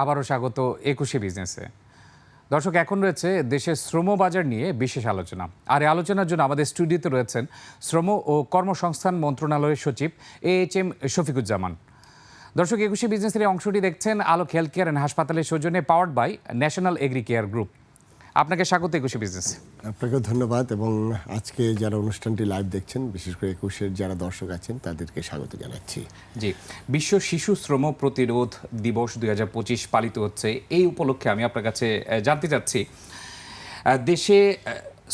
আবারও স্বাগত একুশে বিজনেসে। দর্শক, এখন রয়েছে দেশের শ্রম বাজার নিয়ে বিশেষ আলোচনা। আর এই আলোচনার জন্য আমাদের স্টুডিওতে রয়েছেন শ্রম ও কর্মসংস্থান মন্ত্রণালয়ের সচিব এ এইচ এম শফিকুজ্জামান। দর্শক, একুশে বিজনেসের এই অংশটি দেখছেন আলোক হেলথ কেয়ার অ্যান্ড হাসপাতালের সৌজন্যে powered by national agri care group. আপনাকে স্বাগত একুশে বিজনেস আপনাকেও ধন্যবাদ এবং আজকে যারা অনুষ্ঠানটি লাইভ দেখছেন বিশেষ করে একুশের যারা দর্শক আছেন তাদেরকে স্বাগত জানাচ্ছি। জি বিশ্ব শিশু শ্রম প্রতিরোধ দিবস দু হাজার পঁচিশ পালিত হচ্ছে। এই উপলক্ষে আমি আপনার কাছে জানতে চাচ্ছি দেশে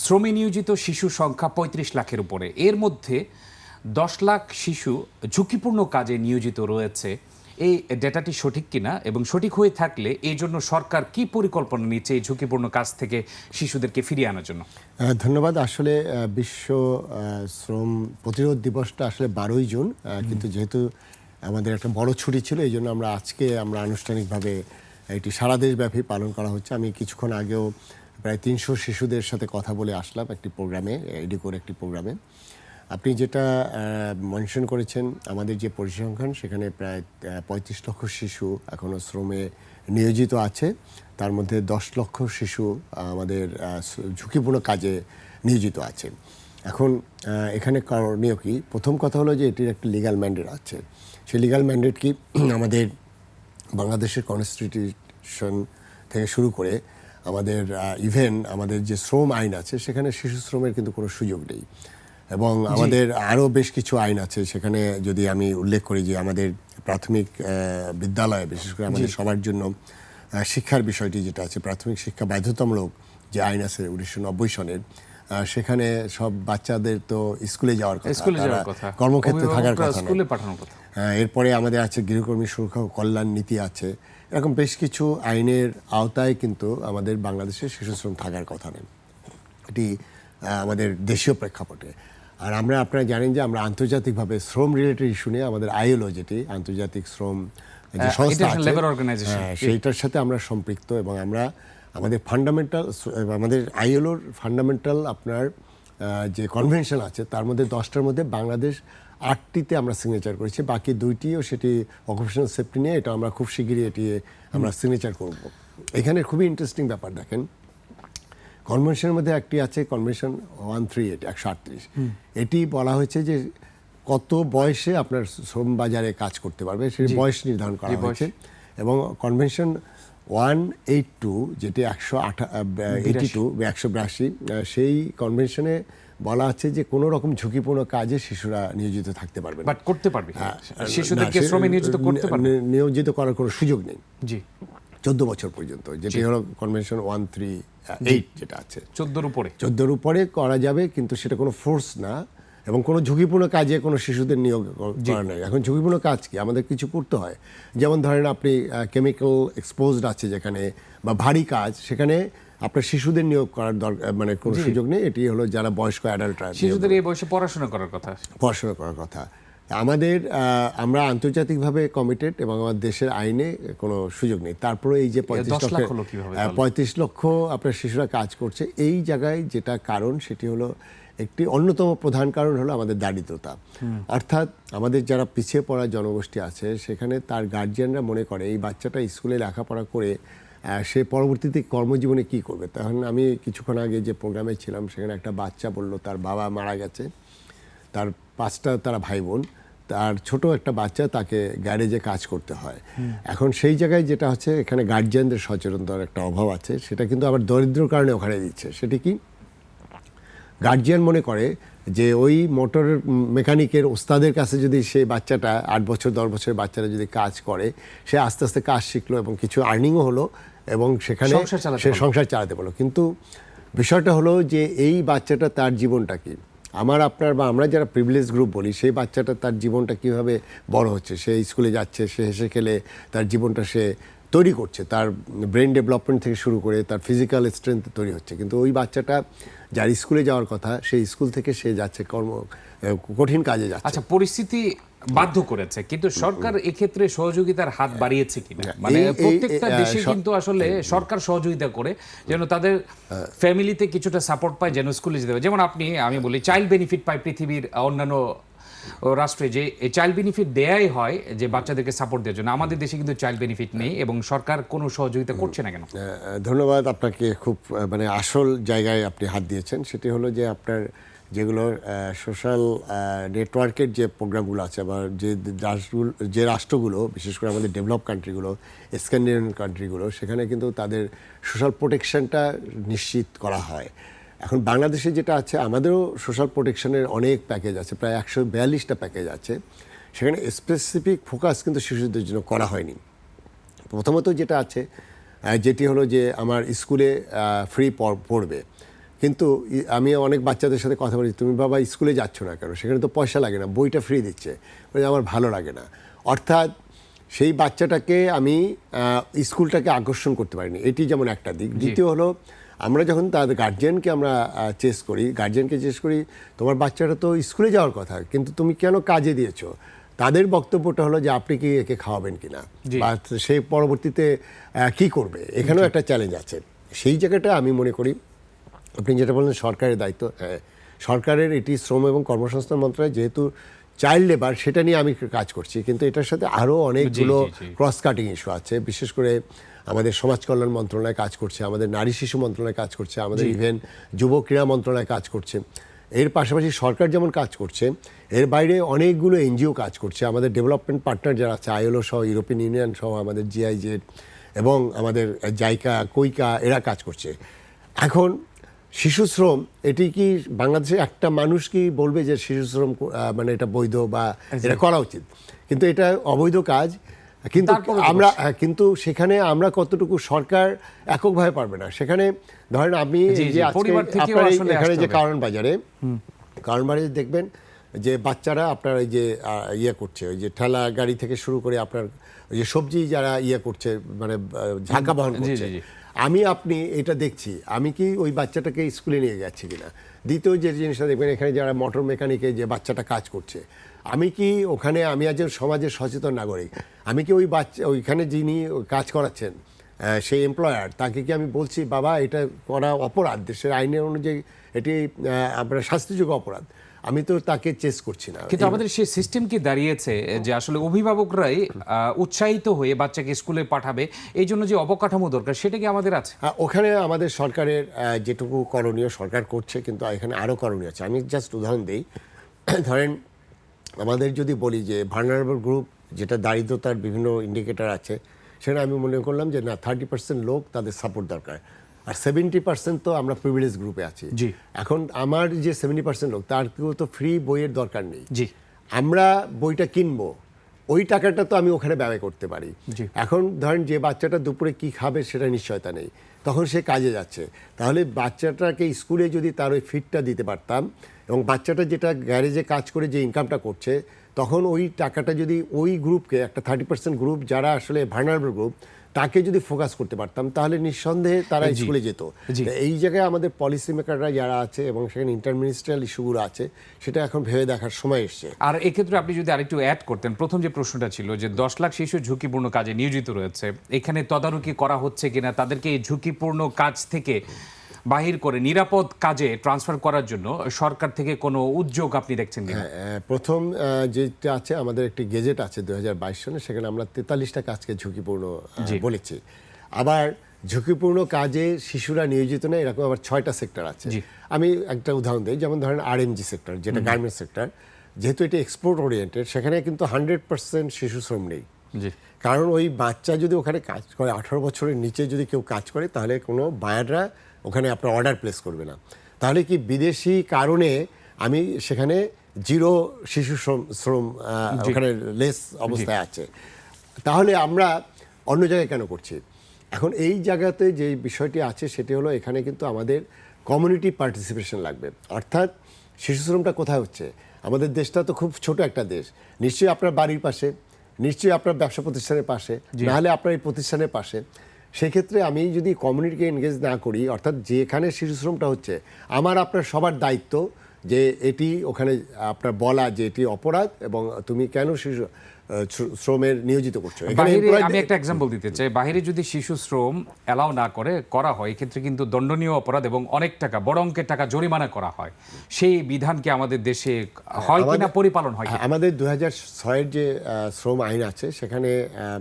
শ্রমে নিয়োজিত শিশু সংখ্যা পঁয়ত্রিশ লাখের উপরে। এর মধ্যে দশ লাখ শিশু ঝুঁকিপূর্ণ কাজে নিয়োজিত রয়েছে। এই ডেটাটি সঠিক কিনা এবং সঠিক হয়ে থাকলে এই জন্য সরকার কি পরিকল্পনা নিচ্ছে এই ঝুঁকিপূর্ণ কাজ থেকে শিশুদেরকে ফিরিয়ে আনার জন্য? ধন্যবাদ। আসলে বিশ্ব শ্রম প্রতিরোধ দিবসটা আসলে বারোই জুন কিন্তু যেহেতু আমাদের একটা বড় ছুটি ছিল এই জন্য আমরা আজকে আমরা আনুষ্ঠানিকভাবে এটি সারা দেশব্যাপী পালন করা হচ্ছে। আমি কিছুক্ষণ আগেও প্রায় তিনশো শিশুদের সাথে কথা বলে আসলাম একটি প্রোগ্রামে এডিকোর একটি প্রোগ্রামে। আপনি যেটা মেনশন করেছেন, আমাদের যে পরিসংখ্যান, সেখানে প্রায় পঁয়ত্রিশ লক্ষ শিশু এখনও শ্রমে নিয়োজিত আছে। তার মধ্যে দশ লক্ষ শিশু আমাদের ঝুঁকিপূর্ণ কাজে নিয়োজিত আছে। এখন এখানে করণীয় কি? প্রথম কথা হলো যে এটির একটা লিগাল ম্যান্ডেট আছে। সেই লিগাল ম্যান্ডেট কি? আমাদের বাংলাদেশের কনস্টিটিউশন থেকে শুরু করে আমাদের ইভেন আমাদের যে শ্রম আইন আছে, সেখানে শিশু শ্রমের কিন্তু কোনো সুযোগ নেই। এবং আমাদের আরও বেশ কিছু আইন আছে সেখানে যদি আমি উল্লেখ করি যে আমাদের প্রাথমিক বিদ্যালয়ে বিশেষ করে আমাদের সবার জন্য শিক্ষার বিষয়টি যেটা আছে প্রাথমিক শিক্ষা বাধ্যতামূলক যে আইন আছে উনিশশো নব্বই সনের সেখানে সব বাচ্চাদের তো স্কুলে যাওয়ার কথা কর্মক্ষেত্রে থাকার কথা স্কুলে পাঠানোর কথা। এরপরে আমাদের আছে গৃহকর্মী সুরক্ষা ও কল্যাণ নীতি আছে এরকম বেশ কিছু আইনের আওতায় কিন্তু আমাদের বাংলাদেশে শিশু শ্রম থাকার কথা নেই এটি আমাদের দেশীয় প্রেক্ষাপটে। আর আমরা আপনারা জানেন যে আমরা আন্তর্জাতিকভাবে শ্রম রিলেটেড ইস্যু নিয়ে আমাদের আইএলও যেটি আন্তর্জাতিক শ্রম যে সংস্থা International আছে Labour Organization। হ্যাঁ, সেইটার সাথে আমরা সম্পৃক্ত এবং আমরা আমাদের ফান্ডামেন্টাল আমাদের আইএলওর ফান্ডামেন্টাল আপনার যে কনভেনশন আছে তার মধ্যে দশটার মধ্যে বাংলাদেশ আটটিতে আমরা সিগনেচার করেছি বাকি দুইটিও সেটি অকুপেশনাল সেফটি নিয়ে এটা আমরা খুব শিগগিরই এটি আমরা সিগনেচার করব এখানে খুবই ইন্টারেস্টিং ব্যাপার দেখেন কনভেনশনের মধ্যে একটি আছে কনভেনশন ওয়ান থ্রি এইট একশো আটত্রিশ। এটি বলা হয়েছে যে কত বয়সে আপনার শ্রম বাজারে কাজ করতে পারবে সেই বয়স নির্ধারণ করা হয়েছে। এবং কনভেনশন ওয়ান এইট টু যেটি একশো আঠা এইটি টু একশো বিরাশি সেই কনভেনশনে বলা আছে যে কোনো রকম ঝুঁকিপূর্ণ কাজে শিশুরা নিয়োজিত থাকতে পারবে বাট করতে পারবে হ্যাঁ, শিশুদেরকে শ্রমে নিয়োজিত করতে পারবে? নিয়োজিত করার কোনো সুযোগ নেই। জি। চোদ্দ বছর পর্যন্ত যেটি হলো কনভেনশন ওয়ান থ্রি এইট যেটা আছে। চোদ্দোর উপরে। চোদ্দোর উপরে করা যাবে কিন্তু সেটা কোনো ফোর্স না এবং কোনো ঝুঁকিপূর্ণ কাজে কোনো শিশুদের নিয়োগ করা নেই এখন ঝুঁকিপূর্ণ কাজ কি? আমাদের কিছু করতে হয়। যেমন ধরেন আপনি কেমিক্যাল এক্সপোজড আছে যেখানে বা ভারী কাজ সেখানে আপনার শিশুদের নিয়োগ করার দরকার মানে কোনো সুযোগ নেই। এটি হলো যারা বয়স্ক অ্যাডাল্টরা শিশুদের এই বয়সে পড়াশোনা করার কথা। পড়াশোনা করার কথা। আমাদের আমরা আন্তর্জাতিকভাবে কমিটেড এবং আমার দেশের আইনে কোনো সুযোগ নেই। তারপরে এই যে পঁয়ত্রিশ লক্ষ? পঁয়ত্রিশ লক্ষ আপনার শিশুরা কাজ করছে এই জায়গায় যেটা কারণ সেটি হলো একটি অন্যতম প্রধান কারণ হলো আমাদের দারিদ্রতা। অর্থাৎ আমাদের যারা পিছিয়ে পড়া জনগোষ্ঠী আছে সেখানে তার গার্জিয়ানরা মনে করে এই বাচ্চাটা স্কুলে লেখাপড়া করে সে পরবর্তীতে কর্মজীবনে কি করবে? তখন আমি কিছুক্ষণ আগে যে প্রোগ্রামে ছিলাম সেখানে একটা বাচ্চা বলল তার বাবা মারা গেছে তার পাঁচটা তারা ভাই বোন তার ছোট একটা বাচ্চা তাকে গ্যারেজে কাজ করতে হয়। এখন সেই জায়গায় যেটা হচ্ছে এখানে গার্জিয়ানদের সচেতনতার একটা অভাব আছে। সেটা কিন্তু আবার দরিদ্র কারণে ওখানে দিচ্ছে। সেটি কি? গার্জিয়ান মনে করে যে ওই মোটর মেকানিকের ওস্তাদের কাছে যদি সেই বাচ্চাটা আট বছর দশ বছরের বাচ্চাটা যদি কাজ করে সে আস্তে আস্তে কাজ শিখলো এবং কিছু আর্নিংও হলো এবং সেখানে সে সংসার চালাতে পারল। কিন্তু বিষয়টা হলো যে এই বাচ্চাটা তার জীবনটা কি? আমার আপনার বা আমরা যারা প্রিভিলেজ গ্রুপ বলি, সেই বাচ্চাটা তার জীবনটা কীভাবে বড় হচ্ছে? সে স্কুলে যাচ্ছে, সে হেসে খেলে, তার জীবনটা সে তৈরি করছে, তার ব্রেন ডেভেলপমেন্ট থেকে শুরু করে, তার ফিজিক্যাল স্ট্রেংথ তৈরি হচ্ছে। কিন্তু ওই বাচ্চাটা যার স্কুলে যাওয়ার কথা, সেই স্কুল থেকে সে যাচ্ছে কর্ম কঠিন কাজে যাচ্ছে। আচ্ছা পরিস্থিতি বাধ্য করেছে কিন্তু সরকার এক্ষেত্রে সহযোগিতার হাত বাড়িয়েছে কিনা? মানে এই- এই- প্রত্যেকটা দেশে কিন্তু আসলে সরকার সহযোগিতা করে যেন তাদের ফ্যামিলিতে কিছুটা সাপোর্ট পায় যেন স্কুলে যেতে পারে। যেমন আপনি আমি বলি চাইল্ড বেনিফিট পায় পৃথিবীর অন্যান্য রাষ্ট্রে যে চাইল্ড বেনিফিট দেয়াই হয় যে বাচ্চাদেরকে সাপোর্ট দেওয়ার জন্য। আমাদের দেশে কিন্তু চাইল্ড বেনিফিট নেই এবং সরকার কোনো সহযোগিতা করছে না কেন? ধন্যবাদ আপনাকে খুব মানে আসল জায়গায় আপনি হাত দিয়েছেন। সেটি হলো যে আপনার যেগুলো সোশ্যাল নেটওয়ার্কের যে প্রোগ্রামগুলো আছে বা যে রাষ্ট্রগুলো যে রাষ্ট্রগুলো, বিশেষ করে আমাদের ডেভেলপ কান্ট্রিগুলো স্ক্যান্ডিনেভিয়ান কান্ট্রিগুলো সেখানে কিন্তু তাদের সোশ্যাল প্রোটেকশনটা নিশ্চিত করা হয়। এখন বাংলাদেশে যেটা আছে, আমাদেরও সোশ্যাল প্রোটেকশনের অনেক প্যাকেজ আছে, প্রায় একশো বিয়াল্লিশটা প্যাকেজ আছে। সেখানে স্পেসিফিক ফোকাস কিন্তু শিশুদের জন্য করা হয়নি। প্রথমত যেটা আছে যেটি হলো যে আমার স্কুলে ফ্রি পড়বে। কিন্তু আমি অনেক বাচ্চাদের সাথে কথা বলি তুমি বাবা স্কুলে যাচ্ছ না কেন? সেখানে তো পয়সা লাগে না বইটা ফ্রি দিচ্ছে। বলে আমার ভালো লাগে না। অর্থাৎ সেই বাচ্চাটাকে আমি স্কুলটাকে আকর্ষণ করতে পারিনি। এটি যেমন একটা দিক। দ্বিতীয় হলো আমরা যখন তাদের গার্জিয়ানকে আমরা চেস করি গার্জিয়ানকে চেস করি তোমার বাচ্চাটা তো স্কুলে যাওয়ার কথা কিন্তু তুমি কেন কাজে দিয়েছ? তাদের বক্তব্যটা হলো যে আপনি কি একে খাওয়াবেন কি না বা সে পরবর্তীতে কি করবে? এখানেও একটা চ্যালেঞ্জ আছে। সেই জায়গাটা আমি মনে করি আপনি যেটা বললেন সরকারের দায়িত্ব হ্যাঁ, সরকারের এটি শ্রম এবং কর্মসংস্থান মন্ত্রণালয় যেহেতু চাইল্ড লেবার সেটা নিয়ে আমি কাজ করছি। কিন্তু এটার সাথে আরও অনেকগুলো। ক্রস কাটিং ইস্যু আছে। বিশেষ করে আমাদের সমাজ কল্যাণ মন্ত্রণালয় কাজ করছে আমাদের নারী শিশু মন্ত্রণালয় কাজ করছে আমাদের ইভেন যুব ক্রীড়া মন্ত্রণালয় কাজ করছে। এর পাশাপাশি সরকার যেমন কাজ করছে এর বাইরে অনেকগুলো এনজিও কাজ করছে। আমাদের ডেভেলপমেন্ট পার্টনার যারা আছে আইএলও সহ ইউরোপিয়ান ইউনিয়ন সহ আমাদের জিআইজেড এবং আমাদের জাইকা কৈকা এরা কাজ করছে। এখন শিশু শ্রম এটি কি বাংলাদেশে একটা মানুষ কি বলবে যে শিশু শ্রম মানে এটা বৈধ বা এটা করা উচিত? কিন্তু এটা অবৈধ কাজ। কিন্তু আমরা হ্যাঁ, কিন্তু সেখানে আমরা কতটুকু সরকার এককভাবে পারবে না। সেখানে ধরেন আমি এখানে যে কারণ বাজারে কারণ বাজারে দেখবেন যে বাচ্চারা আপনার এই যে ইয়ে করছে ওই যে ঠেলা গাড়ি থেকে শুরু করে আপনার ওই যে সবজি যারা ইয়ে করছে মানে ঝাঁকা বহন করছে। আমি আপনি এটা দেখছি, আমি কি ওই বাচ্চাটাকে স্কুলে নিয়ে যাচ্ছি কিনা? দ্বিতীয় যে জিনিসটা দেখবেন, এখানে যারা মোটর মেকানিকে যে বাচ্চাটা কাজ করছে, আমি কি ওখানে, আমি আজ সমাজের সচেতন নাগরিক, আমি কি ওই বাচ্চা, ওইখানে যিনি কাজ করাচ্ছেন সেই এমপ্লয়ার তাকে কি আমি বলছি, বাবা, এটা করা অপরাধ দেশের আইনের অনুযায়ী এটি আপনার শাস্তিযোগ্য অপরাধ। আমি তো তাকে চেস করছি না। কিন্তু আমাদের সেই সিস্টেম কি দাঁড়িয়েছে যে আসলে অভিভাবকরাই উৎসাহিত হয়ে বাচ্চাকে স্কুলে পাঠাবে এই জন্য যে অবকাঠামো দরকার সেটা কি আমাদের আছে? ওখানে আমাদের সরকারের যেটুকু করণীয় সরকার করছে কিন্তু এখানে আরও করণীয় আছে। আমি জাস্ট উদাহরণ দিই। ধরেন আমাদের যদি বলি যে ভার্নারেবল গ্রুপ যেটা দারিদ্রতার বিভিন্ন ইন্ডিকেটার আছে সেটা আমি মনে করলাম যে না থার্টি পার্সেন্ট লোক তাদের সাপোর্ট দরকার। আর সেভেন্টি পার্সেন্ট তো আমরা প্রিভিলেজ গ্রুপে আছি। জি। এখন আমার যে সেভেন্টি পার্সেন্ট লোক তার কেউ তো ফ্রি বইয়ের দরকার নেই। জি। আমরা বইটা কিনবো ওই টাকাটা তো আমি ওখানে ব্যয় করতে পারি। জি। এখন ধরেন যে বাচ্চাটা দুপুরে কি খাবে সেটা নিশ্চয়তা নেই। তখন সে কাজে যাচ্ছে। তাহলে বাচ্চাটাকে স্কুলে যদি তার ওই ফিটটা দিতে পারতাম এবং বাচ্চাটা যেটা গ্যারেজে কাজ করে যে ইনকামটা করছে তখন ওই টাকাটা যদি ওই গ্রুপকে একটা থার্টি পার্সেন্ট গ্রুপ যারা আসলে ভার্নারেবল গ্রুপ তাকে যদি ফোকাস করতে পারতাম তাহলে নিঃসন্দেহে তারা। স্কুলে যেত। এই জায়গায় আমাদের পলিসি মেকাররা যারা আছে এবং সেখানে ইন্টারমিনিস্ট্রিয়াল ইস্যুগুলো আছে সেটা এখন ভেবে দেখার সময় এসছে। আর এক্ষেত্রে আপনি যদি আরেকটু অ্যাড করতেন প্রথম যে প্রশ্নটা ছিল যে দশ লাখ শিশু ঝুঁকিপূর্ণ কাজে নিয়োজিত রয়েছে এখানে তদারকি করা হচ্ছে কিনা তাদেরকে এই ঝুঁকিপূর্ণ কাজ থেকে বাহির করে নিরাপদ কাজে ট্রান্সফার করার জন্য সরকার থেকে কোনো উদ্যোগ আপনি দেখছেন হ্যাঁ, প্রথম যেটা আছে আমাদের একটি গেজেট আছে দু সালে সেখানে আমরা তেতাল্লিশটা কাজকে ঝুঁকিপূর্ণ বলেছি। আবার ঝুঁকিপূর্ণ কাজে শিশুরা নিয়োজিত নেই এরকম আবার ছয়টা সেক্টর আছে। আমি একটা উদাহরণ দিই যেমন ধরেন আরএমজি সেক্টর যেটা গার্মেন্টস সেক্টর যেহেতু এটি এক্সপোর্ট ওরিয়েন্টেড সেখানে কিন্তু হান্ড্রেড পার্সেন্ট শিশু শ্রম নেই। কারণ ওই বাচ্চা যদি ওখানে কাজ করে আঠারো বছরের নিচে যদি কেউ কাজ করে তাহলে কোনো বায়াররা ওখানে আপনার অর্ডার প্লেস করবে না। তাহলে কি বিদেশি কারণে আমি সেখানে জিরো শিশু শ্রম শ্রম ওখানে লেস অবস্থায় আছে। তাহলে আমরা অন্য জায়গায় কেন করছি? এখন এই জায়গাতে যে বিষয়টি আছে সেটি হলো এখানে কিন্তু আমাদের কমিউনিটি পার্টিসিপেশন লাগবে। অর্থাৎ শিশু শ্রমটা কোথায় হচ্ছে? আমাদের দেশটা তো খুব ছোট একটা দেশ। নিশ্চয়ই আপনার বাড়ির পাশে নিশ্চয়ই আপনার ব্যবসা প্রতিষ্ঠানের পাশে। নাহলে আপনার এই প্রতিষ্ঠানের পাশে। সেক্ষেত্রে আমি যদি কমিউনিটিকে এনগেজ না করি, অর্থাৎ যেখানে শিশুশ্রমটা হচ্ছে, আমার আপনার সবার দায়িত্ব যে এটি ওখানে আপনার বলা যে এটি অপরাধ এবং তুমি কেন শিশু শ্রমের নিয়োজিত করছ। আমি একটা এক্সাম্পল দিতে চাই। বাহিরে যদি শিশু শ্রম এলাও না করে করা হয় এক্ষেত্রে কিন্তু দণ্ডনীয় অপরাধ এবং অনেক টাকা বড় অঙ্কের টাকা জরিমানা করা হয়। সেই বিধানকে আমাদের দেশে হয় কিনা পরিপালন হয় আমাদের দু হাজার ছয়ের যে শ্রম আইন আছে সেখানে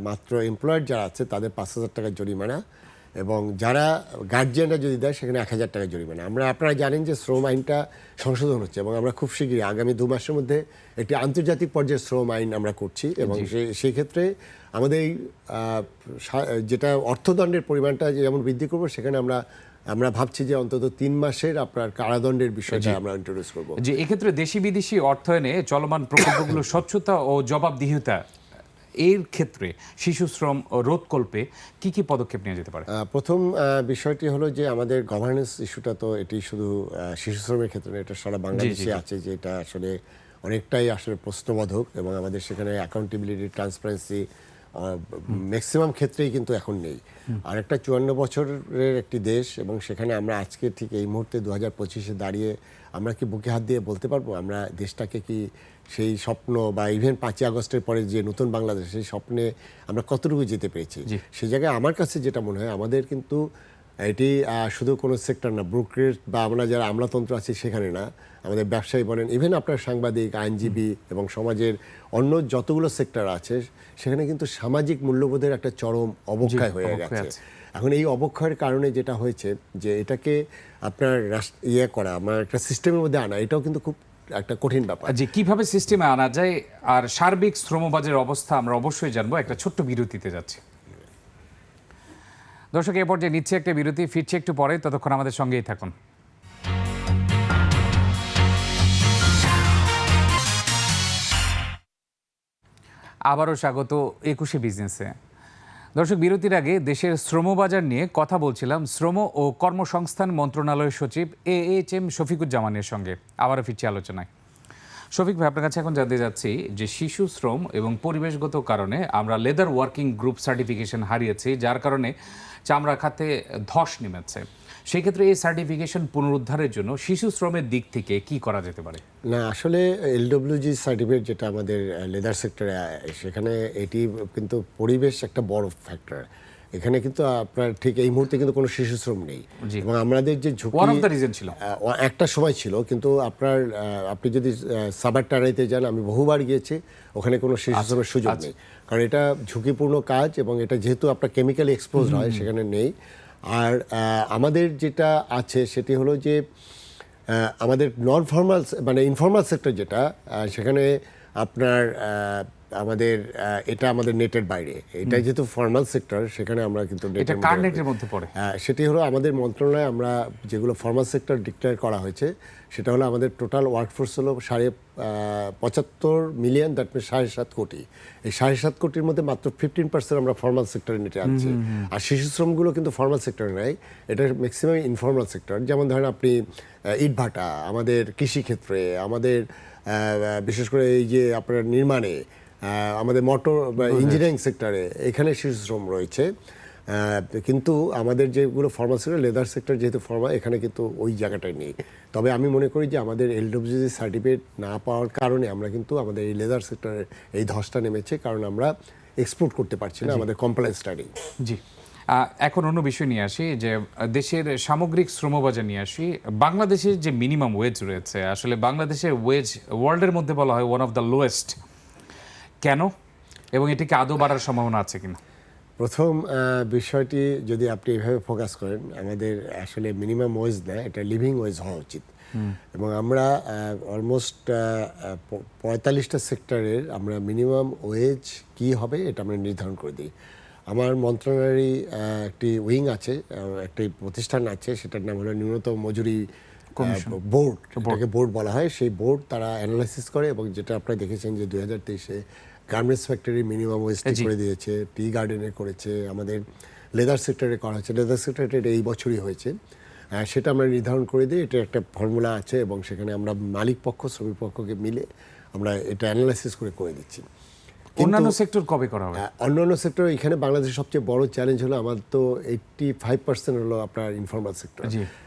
মাত্র এমপ্লয়ার যারা আছে তাদের পাঁচ হাজার টাকার জরিমানা এবং যারা গার্জিয়ানরা যদি দেয় সেখানে এক হাজার টাকা জরিমানা। আমরা আপনারা জানেন যে শ্রম আইনটা সংশোধন হচ্ছে এবং আমরা খুব শীঘ্রই আগামী দু মাসের মধ্যে একটি আন্তর্জাতিক পর্যায়ের শ্রম আইন আমরা করছি এবং সে- সেই ক্ষেত্রে আমাদের এই যেটা অর্থদণ্ডের পরিমাণটা যেমন বৃদ্ধি করব সেখানে আমরা আমরা ভাবছি যে অন্তত তিন মাসের আপনার কারাদণ্ডের বিষয়টা আমরা ইন্ট্রোডিউস করব। যে এক্ষেত্রে দেশি বিদেশি অর্থায়নে চলমান প্রকল্পগুলো স্বচ্ছতা ও জবাবদিহিতা এর ক্ষেত্রে শিশু শ্রম রোধকল্পে কি কি পদক্ষেপ নেওয়া যেতে পারে? প্রথম বিষয়টি হলো যে আমাদের গভর্নেন্স ইস্যুটা তো এটি শুধু শিশু শ্রমের ক্ষেত্রে এটা সারা বাংলাদেশে আছে যে এটা আসলে অনেকটাই আসলে প্রশ্নবোধক এবং আমাদের সেখানে অ্যাকাউন্টেবিলিটি ট্রান্সপারেন্সি ম্যাক্সিমাম ক্ষেত্রেই কিন্তু এখন নেই। আর একটা চুয়ান্ন বছরের একটি দেশ এবং সেখানে আমরা আজকে ঠিক এই মুহূর্তে দু হাজার পঁচিশে দাঁড়িয়ে আমরা কি বুকে হাত দিয়ে বলতে পারব? আমরা দেশটাকে কি সেই স্বপ্ন বা ইভেন পাঁচই আগস্টের পরে যে নতুন বাংলাদেশ সেই স্বপ্নে আমরা কতটুকু যেতে পেরেছি? সে জায়গায় আমার কাছে যেটা মনে হয় আমাদের কিন্তু এটি শুধু কোনো সেক্টর না ব্রোকারেজ বা আমরা যারা আমলাতন্ত্র আছি সেখানে না আমাদের ব্যবসায়ী বলেন ইভেন আপনার সাংবাদিক আইনজীবী এবং সমাজের অন্য যতগুলো সেক্টর আছে সেখানে কিন্তু সামাজিক মূল্যবোধের একটা চরম অবক্ষয় হয়ে গেছে। এখন এই অবক্ষয়ের কারণে যেটা হয়েছে যে এটাকে আপনার ইয়ে করা আমার একটা সিস্টেমের মধ্যে আনা এটাও কিন্তু খুব একটা কঠিন ব্যাপার। যে কীভাবে সিস্টেমে আনা যায় আর সার্বিক শ্রমবাজারের অবস্থা আমরা অবশ্যই জানব একটা ছোট্ট বিরতিতে যাচ্ছি। দর্শক, এ পর্যায়ে নিচ্ছে একটা বিরতি, ফিরছে একটু পরে, ততক্ষণ আমাদের সঙ্গেই থাকুন। আবারও স্বাগত একুশে বিজনেসে। দর্শক, বিরতির আগে দেশের শ্রমবাজার নিয়ে কথা বলছিলাম। শ্রম ও কর্মসংস্থান মন্ত্রণালয়ের সচিব এ এইচ এম শফিকুজ্জামানের সঙ্গে। আবারও ফিরছি আলোচনায়। শফিক ভাই, আপনার কাছে এখন জানতে যাচ্ছি যে শিশু শ্রম এবং পরিবেশগত কারণে আমরা লেদার ওয়ার্কিং গ্রুপ সার্টিফিকেশন হারিয়েছি, যার কারণে চামড়া খাতে ধস নেমেছে। সেক্ষেত্রে এই সার্টিফিকেশন পুনরুদ্ধারের জন্য শিশু শ্রমের দিক থেকে কি করা যেতে পারে? না, আসলে এলডব্লিউজি সার্টিফিকেট যেটা আমাদের লেদার সেক্টরে, সেখানে এটি কিন্তু পরিবেশ একটা বড় ফ্যাক্টর। এখানে কিন্তু আপনার ঠিক এই মুহূর্তে কিন্তু কোনো শিশু শ্রম নেই এবং আমাদের যে ঝুঁকি ছিল। একটা সময় ছিল কিন্তু আপনার আপনি যদি সাবার টারাইতে যান আমি বহুবার গিয়েছি ওখানে কোনো শিশু শ্রমের সুযোগ নেই। কারণ এটা ঝুঁকিপূর্ণ কাজ এবং এটা যেহেতু আপনার কেমিক্যালি এক্সপোজ হয় সেখানে নেই। আর আমাদের যেটা আছে সেটি হলো যে আমাদের নন ফর্মাল মানে ইনফর্মাল সেক্টর যেটা সেখানে আপনার আমাদের এটা আমাদের নেটের বাইরে। এটা যেহেতু ফর্মাল সেক্টর সেখানে আমরা কিন্তু এটা নেটের কার নেটের মধ্যে পড়ে? হ্যাঁ, সেটি হলো আমাদের মন্ত্রণালয়ে আমরা যেগুলো ফর্মাল সেক্টর ডিক্লেয়ার করা হয়েছে সেটা হলো আমাদের টোটাল ওয়ার্কফোর্স হলো সাড়ে পঁচাত্তর মিলিয়ন দ্যাট মিন সাড়ে সাত কোটি। এই সাড়ে সাত কোটির মধ্যে মাত্র ফিফটিন পার্সেন্ট আমরা ফর্মাল সেক্টরে নিতে আনছি। আর শিশু শ্রমগুলো কিন্তু ফর্মাল সেক্টরে নেই এটা ম্যাক্সিমাম ইনফর্মাল সেক্টর যেমন ধরেন আপনি ইটভাটা আমাদের কৃষিক্ষেত্রে আমাদের বিশেষ করে এই যে আপনার নির্মাণে আমাদের মোটর বা ইঞ্জিনিয়ারিং সেক্টরে এখানে শিশু শ্রম রয়েছে। কিন্তু আমাদের যেগুলো ফর্মাল সেক্টর লেদার সেক্টর যেহেতু ফর্মাল এখানে কিন্তু ওই জায়গাটায় নেই। তবে আমি মনে করি যে আমাদের এলডব্লিউজি সার্টিফিকেট না পাওয়ার কারণে আমরা কিন্তু আমাদের এই লেদার সেক্টরের এই ধসটা নেমেছে কারণ আমরা এক্সপোর্ট করতে পারছি না আমাদের কমপ্লেন্স স্টাডি জি। এখন অন্য বিষয় নিয়ে আসি যে দেশের সামগ্রিক শ্রমবাজার নিয়ে আসি। বাংলাদেশের যে মিনিমাম ওয়েজ রয়েছে আসলে বাংলাদেশের ওয়েজ ওয়ার্ল্ডের মধ্যে বলা হয় ওয়ান অফ দ্য লোয়েস্ট কেন? এবং এটিকে আদৌ বাড়ার সম্ভাবনা আছে কিনা? প্রথম বিষয়টি যদি আপনি এভাবে ফোকাস করেন আমাদের আসলে মিনিমাম ওয়েজ না এটা লিভিং ওয়েজ হওয়া উচিত। এবং আমরা অলমোস্ট পঁয়তাল্লিশটা সেক্টরের আমরা মিনিমাম ওয়েজ কি হবে এটা আমরা নির্ধারণ করে দিই। আমার মন্ত্রণালয়েরই একটি উইং আছে একটি প্রতিষ্ঠান আছে সেটার নাম হলো ন্যূনতম মজুরি বোর্ড। এটাকে বোর্ড বলা হয়। সেই বোর্ড তারা অ্যানালাইসিস করে এবং যেটা আপনারা দেখেছেন যে দুই হাজার তেইশে গার্মেন্টস ফ্যাক্টরি মিনিমাম ওয়েজ জি। করে দিয়েছে টি গার্ডেনে করেছে আমাদের লেদার সেক্টরে করা হয়েছে লেদার সেক্টরে এই বছরই হয়েছে। সেটা আমরা নির্ধারণ করে দিই এটা একটা ফর্মুলা আছে এবং সেখানে আমরা মালিক পক্ষ শ্রমিক পক্ষকে মিলে আমরা এটা অ্যানালাইসিস করে করে দিচ্ছি। অন্যান্য সেক্টর কবে করা হবে? আহ, অন্যান্য সেক্টর এখানে বাংলাদেশের সবচেয়ে বড় চ্যালেঞ্জ হলো আমার তো এইটটি ফাইভ পার্সেন্ট হলো আপনার ইনফর্মাল সেক্টর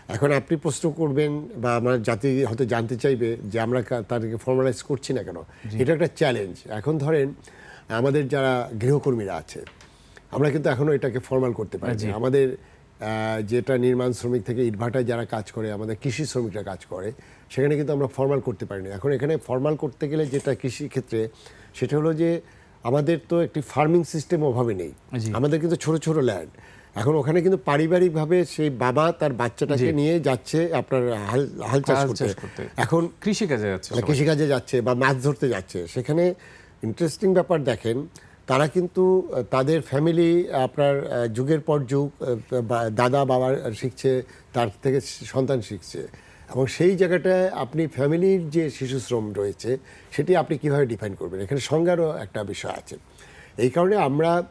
এখন আপনি প্রশ্ন করবেন বা আমার জাতি হয়তো জানতে চাইবে যে আমরা তাদেরকে ফর্মালাইজ করছি না কেন? এটা একটা চ্যালেঞ্জ এখন ধরেন আমাদের যারা গৃহকর্মীরা আছে আমরা কিন্তু এখনও এটাকে ফর্মাল করতে পারি। আমাদের যেটা নির্মাণ শ্রমিক থেকে ইটভাটায় যারা কাজ করে আমাদের কৃষি শ্রমিকরা কাজ করে সেখানে কিন্তু আমরা ফর্মাল করতে পারিনি। এখন এখানে ফর্মাল করতে গেলে যেটা কৃষি ক্ষেত্রে সেটা হলো যে আমাদের তো একটি ফার্মিং সিস্টেম ওভাবে নেই। আমাদের কিন্তু ছোট ছোট ল্যান্ড এখন ওখানে কিন্তু পারিবারিকভাবে সেই বাবা তার বাচ্চাটাকে নিয়ে যাচ্ছে আপনার হাল হাল চাষ করতে। এখন কৃষিকাজে যাচ্ছে মানে কৃষিকাজে যাচ্ছে বা মাছ ধরতে যাচ্ছে। সেখানে ইন্টারেস্টিং ব্যাপার দেখেন তারা কিন্তু তাদের ফ্যামিলি আপনার যুগের পর যুগ বা- দাদা বাবা শিখছে তার থেকে সন্তান শিখছে। এবং সেই জায়গাটায় আপনি ফ্যামিলির যে শিশু শ্রম রয়েছে সেটি আপনি কীভাবে ডিফাইন করবেন? এখানে সংজ্ঞারও একটা বিষয় আছে। এই কারণে আমরা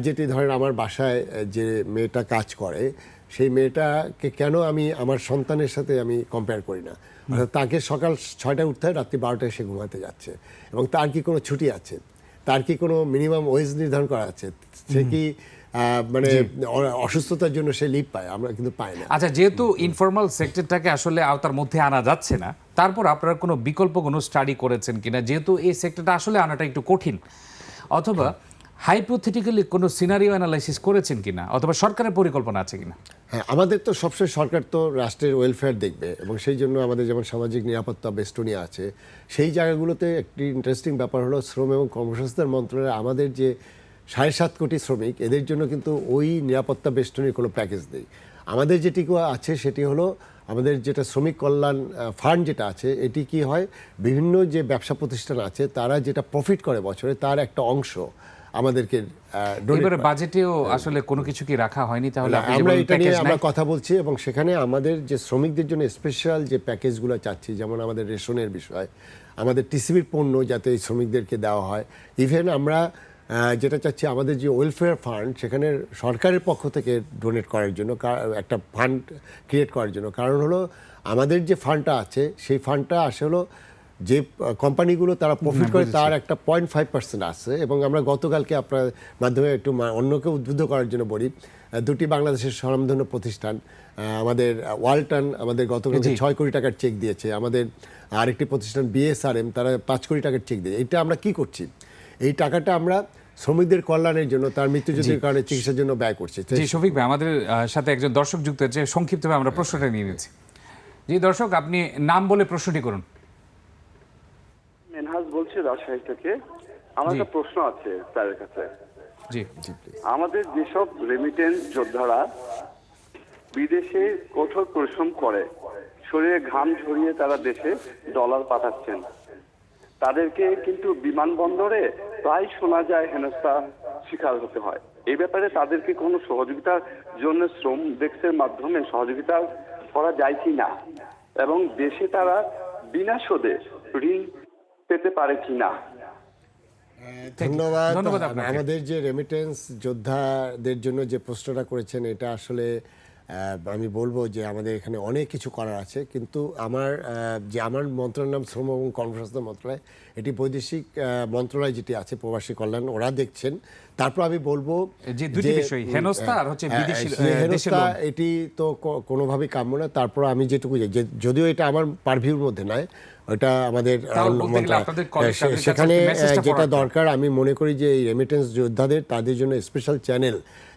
যেটি ধরেন আমার বাসায় যে মেয়েটা কাজ করে সেই মেয়েটাকে কেন আমি আমার সন্তানের সাথে আমি কম্পেয়ার করি না? অর্থাৎ তাকে সকাল ছয়টায় উঠতে হয় রাত্রি বারোটায় সে ঘুমাতে যাচ্ছে। এবং তার কি কোনো ছুটি আছে? তার কি কোনো মিনিমাম ওয়েজ নির্ধারণ করা আছে? সে কি মানে অসুস্থতার জন্য সে লিভ পায়? আমরা কিন্তু পাই না। আচ্ছা যেহেতু ইনফর্মাল সেক্টরটাকে আসলে আওতার মধ্যে আনা যাচ্ছে না তারপর আপনারা কোনো বিকল্প কোনো স্টাডি করেছেন কিনা? যেহেতু এই সেক্টরটা আসলে আনাটা একটু কঠিন। অথবা হাইপোথেটিক্যালি কোনো সিনারিও অ্যানালাইসিস করেছেন কিনা? অথবা সরকারের পরিকল্পনা আছে কিনা? হ্যাঁ আমাদের তো সবসময় সরকার তো রাষ্ট্রের ওয়েলফেয়ার দেখবে এবং সেই জন্য আমাদের যেমন সামাজিক নিরাপত্তা বেষ্টনী আছে। সেই জায়গাগুলোতে একটি ইন্টারেস্টিং ব্যাপার হলো শ্রম এবং কর্মসংস্থান মন্ত্রণালয় আমাদের যে সাড়ে সাত কোটি শ্রমিক, এদের জন্য কিন্তু ওই নিরাপত্তা বেষ্টনীর কোনো প্যাকেজ নেই। আমাদের যেটিকু আছে সেটি হলো আমাদের যেটা শ্রমিক কল্যাণ ফান্ড যেটা আছে, এটি কি হয়? বিভিন্ন যে ব্যবসা প্রতিষ্ঠান আছে, তারা যেটা প্রফিট করে বছরে, তার একটা অংশ। আমাদেরকে এবারে বাজেটেও আসলে কোনো কিছু কি রাখা হয়নি তাহলে আমরা এটা নিয়ে আমরা কথা বলছি এবং সেখানে আমাদের যে শ্রমিকদের জন্য স্পেশাল যে প্যাকেজগুলো চাচ্ছি যেমন আমাদের রেশনের বিষয় আমাদের টিসিবির পণ্য যাতে এই শ্রমিকদেরকে দেওয়া হয়। ইভেন আমরা যেটা চাচ্ছি আমাদের যে ওয়েলফেয়ার ফান্ড সেখানে সরকারের পক্ষ থেকে ডোনেট করার জন্য একটা ফান্ড ক্রিয়েট করার জন্য। কারণ হলো আমাদের যে ফান্ডটা আছে সেই ফান্ডটা আসে হলো যে কোম্পানিগুলো তারা প্রফিট করে তার একটা পয়েন্ট ফাইভ পার্সেন্ট আছে এবং আমরা গতকালকে আপনার মাধ্যমে একটু অন্যকে উদ্বুদ্ধ করার জন্য বলি দুটি বাংলাদেশের স্বনামধন্য প্রতিষ্ঠান আমাদের ওয়ালটন আমাদের গতকালকে জি। ছয় কোটি টাকার চেক দিয়েছে আমাদের আরেকটি প্রতিষ্ঠান বিএসআরএম তারা পাঁচ কোটি টাকার চেক দিয়েছে। এটা আমরা কি করছি? এই টাকাটা আমরা শ্রমিকদের কল্যাণের জন্য তার মৃত্যুজনিত কারণে চিকিৎসার জন্য ব্যয় করছে। জি শফিক ভাই আমাদের সাথে একজন দর্শক যুক্ত হয়েছে সংক্ষিপ্তভাবে আমরা প্রশ্নটা নিয়ে নিয়েছি জি দর্শক আপনি নাম বলে প্রশ্নটি করুন। বলছি রাজশাহী থেকে আমার একটা প্রশ্ন আছে স্যারের কাছে। জি আমাদের যেসব রেমিটেন্স যোদ্ধারা বিদেশে কঠোর পরিশ্রম করে শরীরে ঘাম ঝরিয়ে তারা দেশে ডলার পাঠাচ্ছেন তাদেরকে কিন্তু বিমানবন্দরে প্রায় শোনা যায় হেনস্থা শিকার হতে হয়। এই ব্যাপারে তাদেরকে কোনো সহযোগিতার জন্য শ্রম ডেস্কের মাধ্যমে সহযোগিতা করা যায় কি না এবং দেশে তারা বিনা সুদে ঋণ পেতে পারে কি না ধন্যবাদ। আমাদের যে রেমিটেন্স যোদ্ধাদের জন্য যে প্রশ্নটা করেছেন এটা আসলে আমি বলব যে আমাদের এখানে অনেক কিছু করার আছে কিন্তু আমার যে আমার মন্ত্রণালয়ের নাম শ্রম এবং কর্মসংস্থান মন্ত্রণালয় এটি বৈদেশিক মন্ত্রণালয় যেটি আছে প্রবাসী কল্যাণ ওরা দেখছেন। তারপর আমি বলব যে দুটি বিষয়, হেনস্থা আর হচ্ছে বিদেশি- হেনস্থা এটি তো কোনোভাবেই কাম্য না। তারপর আমি যেটুকু যে যদিও এটা আমার পারভিউর মধ্যে নয় ওটা আমাদের সেখানে যেটা দরকার আমি মনে করি যে এই রেমিটেন্স যোদ্ধাদের তাদের জন্য স্পেশাল চ্যানেল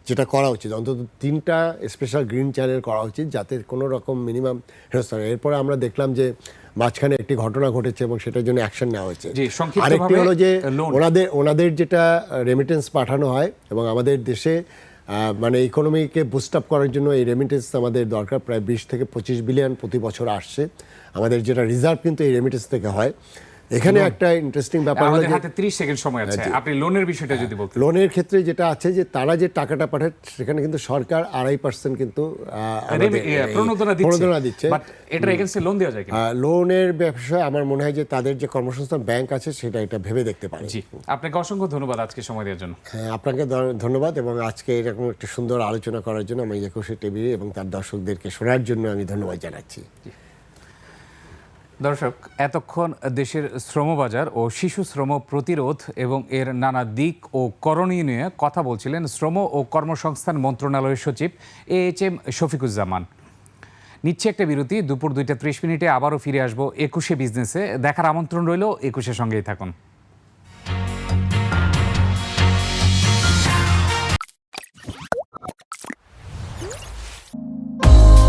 যেটা করা উচিত অন্তত তিনটা স্পেশাল গ্রিন চ্যানেল করা উচিত যাতে কোনো রকম মিনিমাম হেনস্থা এরপরে আমরা দেখলাম যে মাঝখানে একটি ঘটনা ঘটেছে এবং সেটার জন্য অ্যাকশন নেওয়া হয়েছে। আরেকটি হলো যে ওনাদের ওনাদের যেটা রেমিটেন্স পাঠানো হয় এবং আমাদের দেশে মানে ইকোনমিকে বুস্ট আপ করার জন্য এই রেমিটেন্স আমাদের দরকার। প্রায় বিশ থেকে পঁচিশ বিলিয়ন প্রতি বছর আসছে। আমাদের যেটা রিজার্ভ কিন্তু এই রেমিটেন্স থেকে হয়। এখানে একটা ইন্টারেস্টিং ব্যাপার হলো আমাদের হাতে 30 সেকেন্ড সময় আছে। আপনি লোনের বিষয়টা যদি বলতেন। লোনের ক্ষেত্রে যেটা আছে যে তারা যে টাকাটা পাঠায় সেখানে কিন্তু সরকার আড়াই পার্সেন্ট কিন্তু এই প্রণোদনা দিচ্ছে। প্রণোদনা দিচ্ছে। বাট এটার এগেইনস্টে লোন দেওয়া যায় কিনা? লোনের ব্যবসায় আমার মনে হয় যে তাদের যে কর্মসংস্থান ব্যাংক আছে সেটা এটা ভেবে দেখতে পারে। জি। আপনাকে অসংখ্য ধন্যবাদ আজকে সময় দেওয়ার জন্য। হ্যাঁ, আপনাকে ধন্যবাদ এবং আজকে এরকম একটা সুন্দর আলোচনা করার জন্য আমি একুশে টিভি এবং তার দর্শকদেরকে শোনার জন্য আমি ধন্যবাদ জানাচ্ছি। দর্শক, এতক্ষণ দেশের শ্রমবাজার ও শিশু শ্রম প্রতিরোধ এবং এর নানা দিক ও করণীয় নিয়ে কথা বলছিলেন শ্রম ও কর্মসংস্থান মন্ত্রণালয়ের সচিব এ এইচ এম শফিকুজ্জামান। নিচ্ছে একটা বিরতি, দুপুর দুইটা ত্রিশ মিনিটে আবারও ফিরে আসব একুশে বিজনেসে। দেখার আমন্ত্রণ রইল, একুশের সঙ্গেই থাকুন।